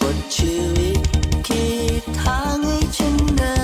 บทชีวิตที่ทางให้ฉันเดิน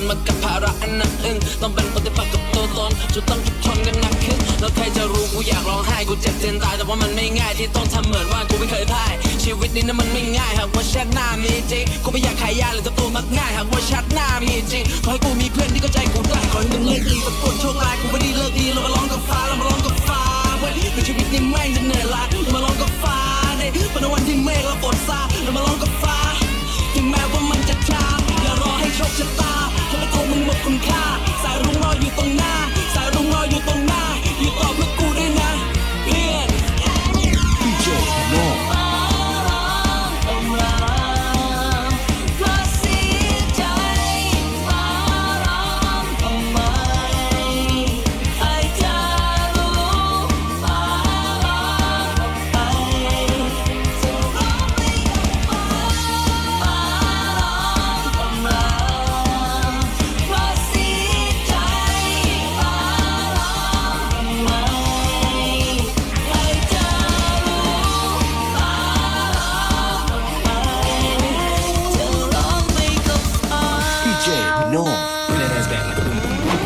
นมากับภาระอันหนักอึ้งต้องเป็นปฏิปักษ์กับตัวตนจะต้องทนกันหนักขึ้นแล้วใครจะรู้กูอยากร้องไห้กูเจ็บจนตายแต่ว่ามันไม่ง่ายที่ต้องทำเหมือนว่ากูไม่เคยพ่ายชีวิตนี้นะมันไม่ง่ายหากว่าชาติหน้ามีจริงกูไม่อยากขายยาหรือจะตัวมักง่ายหากว่าชาติหน้ามีจริงขอให้กูมีเพื่อนที่เข้าใจกูได้ขอให้ it has that.